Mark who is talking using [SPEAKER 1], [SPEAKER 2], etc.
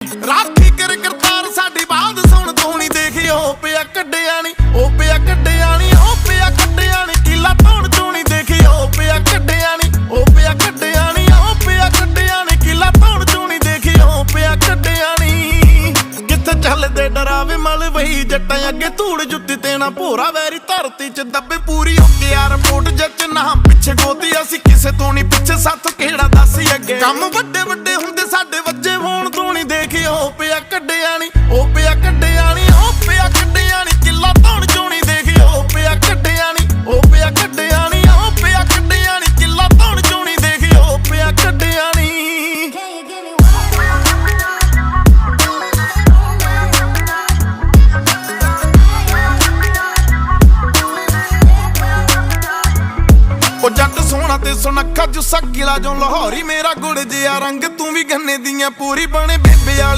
[SPEAKER 1] ਰਾਖੀ ਕਰ ਕਰਤਾਰ ਸਾਡੀ ਬਾਤ ਸੁਣ ਤੂੰ ਨਹੀਂ ਦੇਖਿਓ, ਪਿਆ ਕੱਢਿਆ ਨੀ ਉਹ ਪਿਆ ਕੱਢਿਆ ਨੀ ਉਹ ਪਿਆ ਕੱਢਿਆ ਨੀ, ਕਿਲਾ ਧੌਣ ਤੂੰ ਨਹੀਂ ਦੇਖਿਓ, ਪਿਆ ਕੱਢਿਆ ਨੀ ਉਹ ਪਿਆ ਕੱਢਿਆ ਨੀ ਉਹ ਪਿਆ ਕੱਢਿਆ ਨੀ, ਕਿਲਾ ਧੌਣ ਤੂੰ ਨਹੀਂ ਦੇਖਿਓ, ਪਿਆ ਕੱਢਿਆ ਨੀ। ਕਿੱਥੇ ਚੱਲਦੇ ਡਰਾਵੇ ਮਲ ਵਹੀ ਜੱਟਾਂ ਅੱਗੇ ਧੂੜ ਜੁੱਤੀ ਤੇ ਨਾ ਭੋਰਾ ਵੈਰੀ ਧਰਤੀ ਚ ਦੱਬੇ ਪੂਰੀ ਹੋ ਕੇ ਆ ਰਿਪੋਰਟ ਜੱਜ ਨਾ ਪਿੱਛੇ ਗੋਦੀ ਅਸੀਂ ਕਿਸੇ ਤੋਂ ਨਹੀਂ ਪਿੱਛੇ, ਸਾਥ ਕਿਹੜਾ ਦੱਸ ਅੱਗੇ। ਕੰਮ ਵੱਡੇ ਨਹੀਂ ਪਿਆ ਕੱਢਿਆ ਨੀ, ਉਹ ਪਿਆ ਕੱਢਿਆ ਨੀ, ਉਹ ਪਿਆ ਕੱਢਿਆ ਨੀ, ਕਿੱਲਾ ਧੌਣ ਚੋਣੀ ਨਹੀਂ ਦੇਖਿਓ ਪਿਆ ਕੱਢਿਆ ਨੀ, ਉਹ ਪਿਆ ਕੱਢਿਆ ਨੀ, ਉਹ ਪਿਆ ਕੱਢਿਆ ਨੀ, ਕਿੱਲਾ ਧੌਣ ਚੋਂ ਨਹੀਂ ਦੇਖਿਓ ਪਿਆ ਕੱਢਿਆ ਨੀ। ਉਹ ਜੱਟ ਸੋਹਣਾ ਤੇ ਸੁਨੱਖਾ ਜੁੱਸਾ ਗਿਲਾ ਜੋ ਲਾਹੌਰੀ ਮੇਰਾ ਗੁੜ ਜਿਆ, ਰੰਗ ਤੂੰ ਵੀ ਗੰਨੇ ਦੀਆਂ, ਪੂਰੀ ਬਣੇ ਬੇਬੇ ਵਾਲੀ।